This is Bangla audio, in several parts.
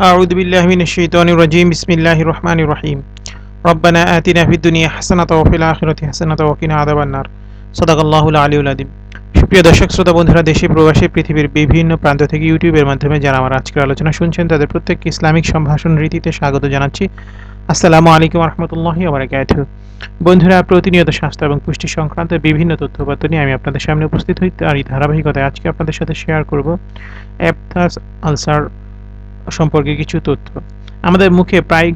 أعوذ بالله من الشيطان الرجيم بسم الله الرحمن الرحيم ربنا آتنا في الدنيا حسنة وفي الآخرة حسنة وقنا عذاب النار صدق الله العلي العظيم সুপ্রিয় দর্শক শ্রোতা বন্ধুরা দেশে প্রবাসী পৃথিবীর বিভিন্ন প্রান্ত থেকে ইউটিউবের মাধ্যমে যারা আমার আজকের আলোচনা শুনছেন তাদের প্রত্যেককে ইসলামিক সম্ভাষণ রীতিতে স্বাগত জানাচ্ছি আসসালামু আলাইকুম রহমতুল্লাহি ওবরাকাতুহু বন্ধুরা প্রতিনিয়ত স্বাস্থ্য এবং পুষ্টি সংক্রান্ত বিভিন্ন তথ্যপাত্র নিয়ে আমি আপনাদের সামনে উপস্থিত হই আর এই ধারাবাহিকতায় আজকে আপনাদের সাথে শেয়ার করব অ্যাপথাস আলসার সম্পর্কে কিছু তথ্য। আমাদের মুখে প্রায়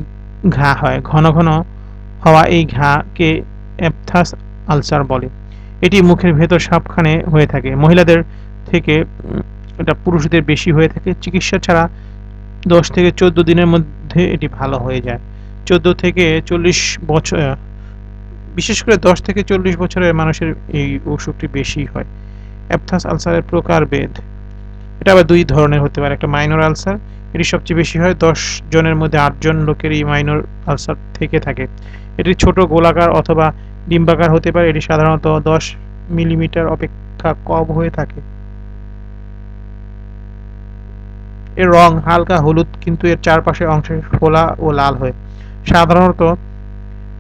ঘা হয়, ঘন ঘন হওয়া এই ঘাকে অ্যাপথাস আলসার বলে। এটি মুখের ভেতর সবখানে হয়ে থাকে। মহিলাদের থেকে এটা পুরুষদের বেশি হয়ে থাকে। চিকিৎসা ছাড়া দশ থেকে চোদ্দ দিনের মধ্যে এটি ভালো হয়ে যায়। চোদ্দ থেকে চল্লিশ বছর বিশেষ করে দশ থেকে চল্লিশ বছরের মানুষের এই অসুখটি বেশি হয়। অ্যাপথাস আলসারের প্রকারভেদ। এটা আবার দুই ধরনের হতে পারে। একটা মাইনর আলসার এটি সবচেয়ে বেশি হয় দশ জনের মধ্যে আটজন লোকের এই মাইনর আলসার থেকে থাকে। এটি ছোট গোলাকার অথবা ডিম্বাকার হতে পারে। এটি সাধারণত দশ মিলিমিটার অপেক্ষা কম হয়ে থাকে। এর রং হালকা হলুদ, কিন্তু এর চারপাশের অংশে ফোলা ও লাল হয়। সাধারণত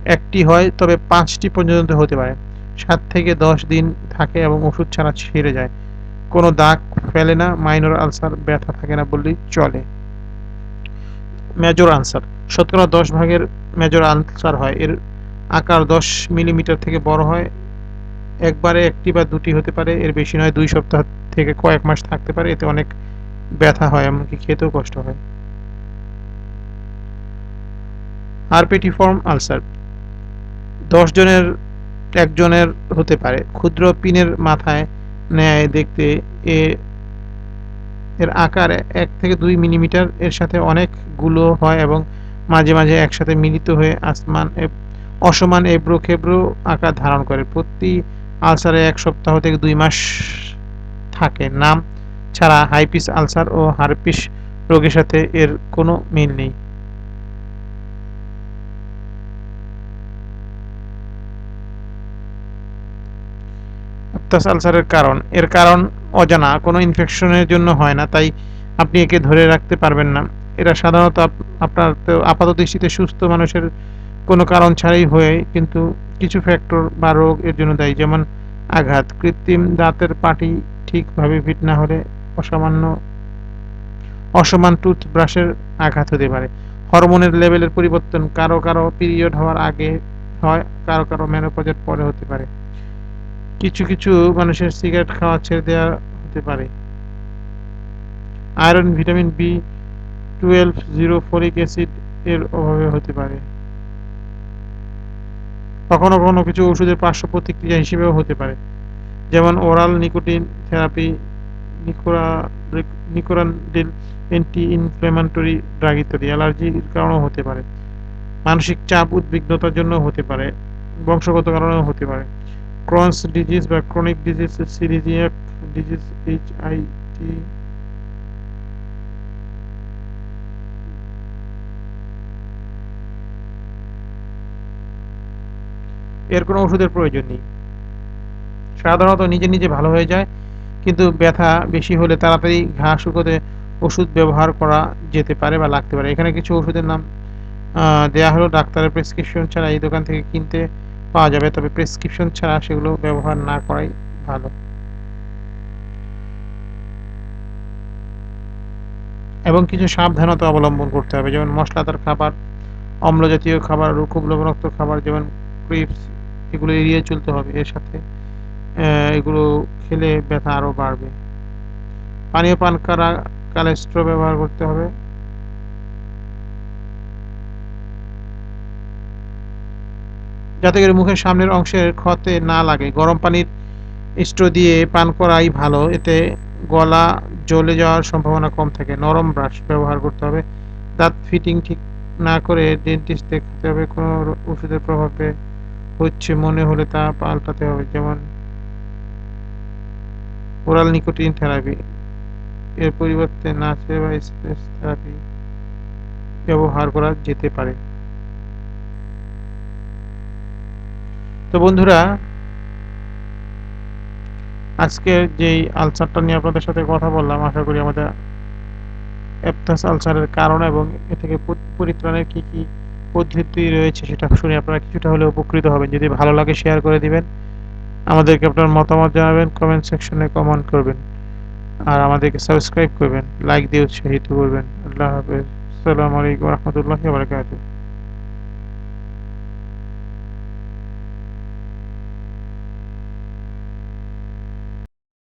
একটি হয়, তবে পাঁচটি পর্যন্ত হতে পারে। সাত থেকে দশ দিন থাকে এবং ওষুধ ছাড়া ছেড়ে যায়। কোনো দাগ ফেলে না, মাইনর আলসার ব্যথা থাকে না বললেই চলে। Major ulcer. শতকরা দশ ভাগের মেজর আনসার হয়। এর আকার দশ মিলিমিটার থেকে বড় হয়। একবারে একটি বা দুটি হতে পারে। এর বেশি নয়, দুই সপ্তাহ থেকে কয়েক মাস থাকতে পারে। এতে অনেক ব্যথা হয়, এমনকি খেতেও কষ্ট হয়। Herpetiform ulcer. দশ জনের, একজনের হতে পারে। ক্ষুদ্র পিনের মাথায় ন্যায় দেখতে এ এর আকার এক থেকে দুই মিলিমিটার, এর সাথে অনেকগুলো হয় এবং মাঝে মাঝে একসাথে মিলিত হয়ে আসমান অসমান এব্রো খেব্রো আকার ধারণ করে। প্রতি আলসারে এক সপ্তাহ থেকে দুই মাস থাকে। নাম ছাড়া হাইপিস আলসার ও হারপিস রোগের সাথে এর কোনো মিল নেই। আলসারের কারণ। এর কারণ অজানা, কোনো ইনফেকশনের জন্য হয় না, তাই আপনি একে ধরে রাখতে পারবেন না। এটা সাধারণত আপনার আপাত দৃষ্টিতে সুস্থ মানুষের কোনো কারণ ছাড়াই হয়ে, কিন্তু কিছু ফ্যাক্টর বা রোগ এর জন্য দায়ী, যেমন আঘাত। কৃত্রিম দাঁতের পাটি ঠিকভাবে ফিট না হলে অসামান্য, অসমান টুথব্রাশের আঘাত হতে পারে। হরমোনের লেভেলের পরিবর্তন কারও কারও পিরিয়ড হওয়ার আগে হয়, কারও কারও মেনোপজের পরে হতে পারে। কিছু কিছু মানুষের সিগারেট খাওয়া ছেড়ে দেওয়া হতে পারে। Iron, vitamin B twelve, zero, folic acid এর অভাবে হতে পারে। কখনো কখনো কিছু ওষুধের পার্শ্ব প্রতিক্রিয়া হিসেবেও হতে পারে। যেমন ওরাল নিকোটিন থেরাপি, নিকোরা নিকোরান্ডিল অ্যান্টি ইনফ্লেমেটরি ড্রাগ ইত্যাদি। অ্যালার্জির কারণেও হতে পারে। মানসিক চাপ উদ্বিগ্নতার জন্য হতে পারে। বংশগত কারণেও হতে পারে। ক্রনস ডিজিজ বা chronic disease coeliac disease H I V এর কোনো ওষুধের প্রয়োজন নেই। সাধারণত নিজে নিজে ভালো হয়ে যায়, কিন্তু ব্যথা বেশি হলে তাড়াতাড়ি ঘা শুকোতে ওষুধ ব্যবহার করা যেতে পারে বা লাগতে পারে। এখানে কিছু ওষুধের নাম দেয়া হলো। ডাক্তারের প্রেসক্রিপশন ছাড়া এই দোকান থেকে কিনতে পাওয়া যাবে, তবে প্রেসক্রিপশন ছাড়া সেগুলো ব্যবহার না করাই ভালো। এবং কিছু সাবধানতা অবলম্বন করতে হবে, যেমন মশলাদার খাবার অম্ল জাতীয় খাবার খুব লবণাক্ত খাবার, যেমন ক্রিপস এগুলো এড়িয়ে চলতে হবে। এর সাথে এগুলো খেলে ব্যথা আরও বাড়বে। পানীয় পান করা কালে স্ট্র ব্যবহার করতে হবে। যাতে করে মুখের সামনের অংশের ক্ষতে না লাগে। গরম পানির স্টো দিয়ে পান করাই ভালো, এতে গলা জ্বলে যাওয়ার সম্ভাবনা কম থাকে। নরম ব্রাশ ব্যবহার করতে হবে। দাঁত ফিটিং ঠিক না করে ডেন্টিস্ট দেখাতে হবে, কোনো ওষুধের প্রভাবে হচ্ছে মনে হলে তা পাল্টাতে হবে, যেমন ওরাল নিকোটিন থেরাপি। এর পরিবর্তে নাচে বা স্পেস থেরাপি ব্যবহার করা যেতে পারে। তো বন্ধুরা, আজকের যেই আলসারটা নিয়ে আপনাদের সাথে কথা বললাম, আশা করি আমাদের অ্যাপথাস আলসারের কারণ এবং এ থেকে পরি- পরিত্রাণের কি কি পদ্ধতি রয়েছে সেটা শুনে আপনারা কিছুটা হলেও উপকৃত হবেন। যদি ভালো লাগে শেয়ার করে দিবেন। আমাদেরকে আপনার মতামত জানাবেন কমেন্ট সেকশনে কমেন্ট করবেন। আর আমাদেরকে সাবস্ক্রাইব করবেন লাইক দিয়ে উৎসাহিত করবেন। আল্লাহ হাফেজ। আসসালামু আলাইকুম রহমতুল্লাহি বারাকাতুহু।